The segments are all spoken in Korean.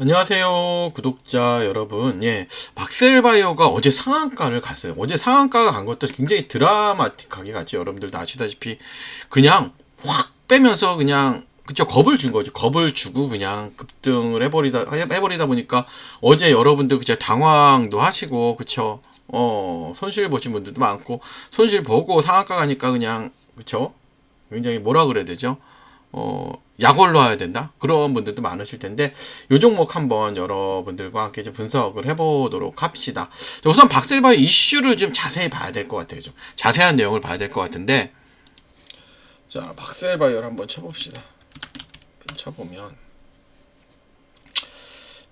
안녕하세요, 구독자 여러분. 예, 박셀바이오가 어제 상한가를 갔어요. 어제 상한가가 간 것도 굉장히 드라마틱하게 갔죠. 여러분들도 아시다시피 그냥 확 빼면서 그냥 그쵸 겁을 준 거죠. 겁을 주고 그냥 급등을 해버리다 해버리다 보니까 어제 여러분들 그쵸 당황도 하시고 그쵸 어 손실 보신 분들도 많고 손실 보고 상한가 가니까 그냥 그쵸 굉장히 뭐라 그래야 되죠? 어, 약올로 해야 된다? 그런 분들도 많으실 텐데, 요 종목 한번 여러분들과 함께 좀 분석을 해보도록 합시다. 자, 우선 박셀바의 이슈를 좀 자세히 봐야 될 것 같아요. 좀 자세한 내용을 봐야 될 것 같은데, 자, 박셀바이어를 한번 쳐봅시다. 쳐보면,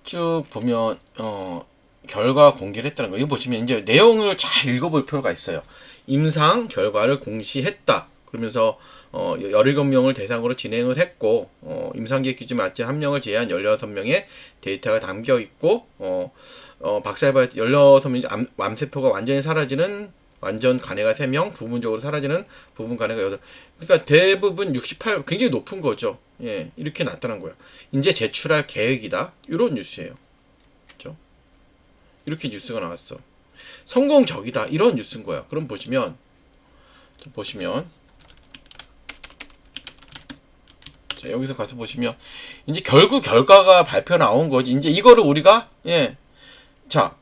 쭉 보면, 어, 결과 공개를 했다는 거. 이거 보시면 이제 내용을 잘 읽어볼 필요가 있어요. 임상 결과를 공시했다. 그러면서 어, 17명을 대상으로 진행을 했고 어, 임상기획 기준 맞지 한 명을 제외한 16명의 데이터가 담겨 있고 어, 어, 박사해봐 16명 암, 암세포가 완전히 사라지는 완전 간해가 3명, 부분적으로 사라지는 부분 간해가 8. 그러니까 대부분 68 굉장히 높은 거죠. 예. 이렇게 나타난 거예요. 이제 제출할 계획이다. 이런 뉴스예요. 그렇죠? 이렇게 뉴스가 나왔어. 성공적이다. 이런 뉴스인 거야. 그럼 보시면 보시면 자, 여기서 가서 보시면 이제 결국 결과가 발표 나온 거지. 이제 이거를 우리가 예. 자.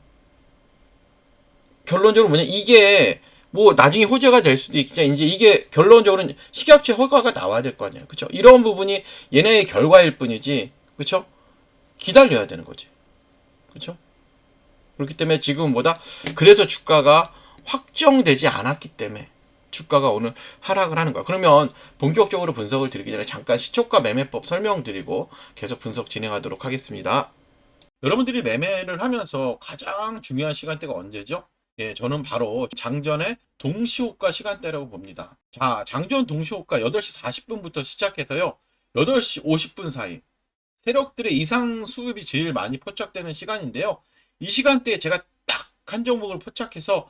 결론적으로 뭐냐? 이게 뭐 나중에 호재가 될 수도 있겠지만 이제 이게 결론적으로는 식약처 허가가 나와야 될 거 아니야. 그렇죠? 이런 부분이 얘네의 결과일 뿐이지. 그렇죠? 기다려야 되는 거지. 그렇죠? 그렇기 때문에 지금 뭐다? 그래서 주가가 확정되지 않았기 때문에 주가가 오늘 하락을 하는 거야. 그러면 본격적으로 분석을 드리기 전에 잠깐 시초가 매매법 설명드리고 계속 분석 진행하도록 하겠습니다. 여러분들이 매매를 하면서 가장 중요한 시간대가 언제죠? 예, 저는 바로 장전의 동시호가 시간대라고 봅니다. 자, 장전 동시호가 8시 40분부터 시작해서요. 8시 50분 사이 세력들의 이상 수급이 제일 많이 포착되는 시간인데요. 이 시간대에 제가 딱 한 종목을 포착해서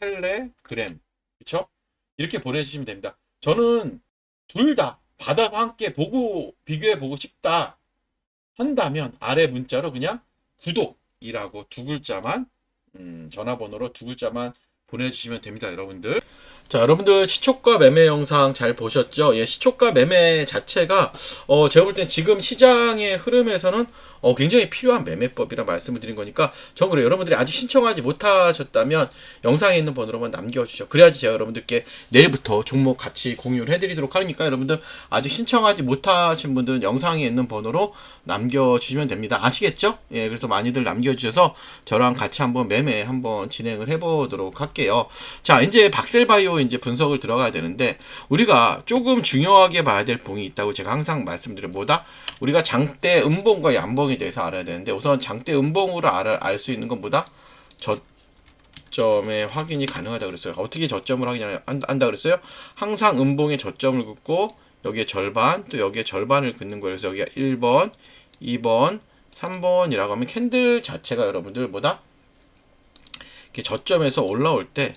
텔레그램. 그쵸? 이렇게 보내주시면 됩니다. 저는 둘 다 받아서 함께 보고, 비교해 보고 싶다 한다면 아래 문자로 그냥 구독이라고 두 글자만, 음, 전화번호로 두 글자만 보내주시면 됩니다, 여러분들. 자, 여러분들 시초가 매매 영상 잘 보셨죠? 예, 시초가 매매 자체가 어, 제가 볼 땐 지금 시장의 흐름에서는 어, 굉장히 필요한 매매법이라 말씀을 드린 거니까 전 그래요. 여러분들이 아직 신청하지 못하셨다면 영상에 있는 번호로만 남겨주시죠. 그래야지 제가 여러분들께 내일부터 종목 같이 공유를 해드리도록 하니까 여러분들 아직 신청하지 못하신 분들은 영상에 있는 번호로 남겨주시면 됩니다. 아시겠죠? 예, 그래서 많이들 남겨주셔서 저랑 같이 한번 매매 한번 진행을 해보도록 할게요. 자, 이제 박셀바이오 이제 분석을 들어가야 되는데 우리가 조금 중요하게 봐야 될 봉이 있다고 제가 항상 말씀드려 뭐다? 우리가 장대 음봉과 양봉 에 대해서 알아야 되는데 우선 장대 음봉으로 알 수 있는 건 뭐다? 저점의 확인이 가능하다 그랬어요. 어떻게 저점을 확인한다 그랬어요? 항상 음봉에 저점을 긋고 여기에 절반 또 여기에 절반을 긋는 거예요. 그래서 여기가 1번, 2번, 3번이라고 하면 캔들 자체가 여러분들 뭐다? 이렇게 저점에서 올라올 때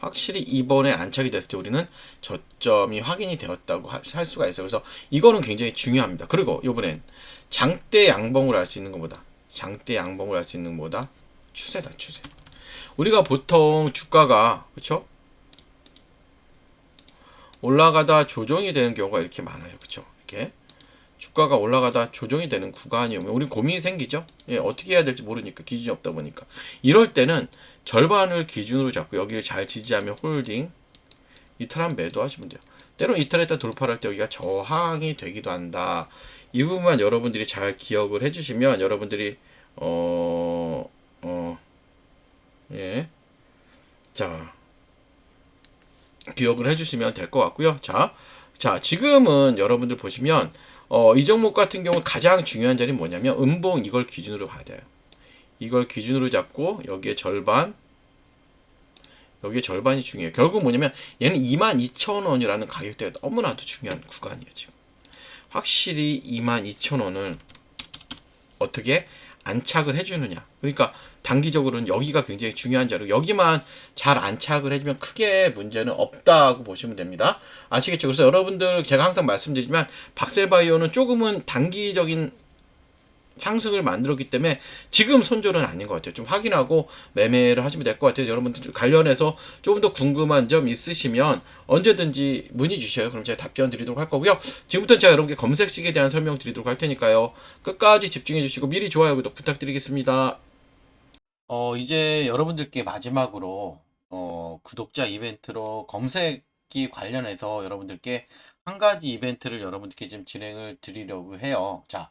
확실히 2번에 안착이 됐을 때 우리는 저점이 확인이 되었다고 하- 할 수가 있어요. 그래서 이거는 굉장히 중요합니다. 그리고 이번엔 장대 양봉을 알 수 있는 것보다 장대 양봉을 알 수 있는 것보다 추세다 추세. 우리가 보통 주가가 그렇죠? 올라가다 조정이 되는 경우가 이렇게 많아요. 그렇죠? 이렇게 주가가 올라가다 조정이 되는 구간이 오면 우리 고민이 생기죠. 예, 어떻게 해야 될지 모르니까 기준이 없다 보니까 이럴 때는 절반을 기준으로 잡고 여기를 잘 지지하면 홀딩 이탈한 매도 하시면 돼요. 때론 이탈했다 돌파를 할때 여기가 저항이 되기도 한다. 이 부분만 여러분들이 잘 기억을 해주시면 여러분들이 어, 어, 예. 자, 기억을 해주시면 될 것 같고요. 자, 자, 지금은 여러분들 보시면 어, 이 종목 같은 경우 가장 중요한 자리는 뭐냐면 음봉 이걸 기준으로 봐야 돼요. 이걸 기준으로 잡고 여기에 절반 여기에 절반이 중요해요. 결국 뭐냐면 얘는 22,000원이라는 가격대가 너무나도 중요한 구간이에요, 지금. 확실히 22,000원을 어떻게 안착을 해주느냐. 그러니까 단기적으로는 여기가 굉장히 중요한 자료. 여기만 잘 안착을 해주면 크게 문제는 없다고 보시면 됩니다. 아시겠죠? 그래서 여러분들 제가 항상 말씀드리지만 박셀바이오는 조금은 단기적인 상승을 만들었기 때문에 지금 손절은 아닌 것 같아요. 좀 확인하고 매매를 하시면 될 것 같아요. 여러분들 관련해서 조금 더 궁금한 점 있으시면 언제든지 문의 주셔요. 그럼 제가 답변 드리도록 할 거고요. 지금부터 제가 여러분께 검색식에 대한 설명 드리도록 할 테니까요. 끝까지 집중해 주시고 미리 좋아요, 구독 부탁드리겠습니다. 어, 이제 여러분들께 마지막으로 어, 구독자 이벤트로 검색기 관련해서 여러분들께 한 가지 이벤트를 여러분들께 좀 진행을 드리려고 해요. 자,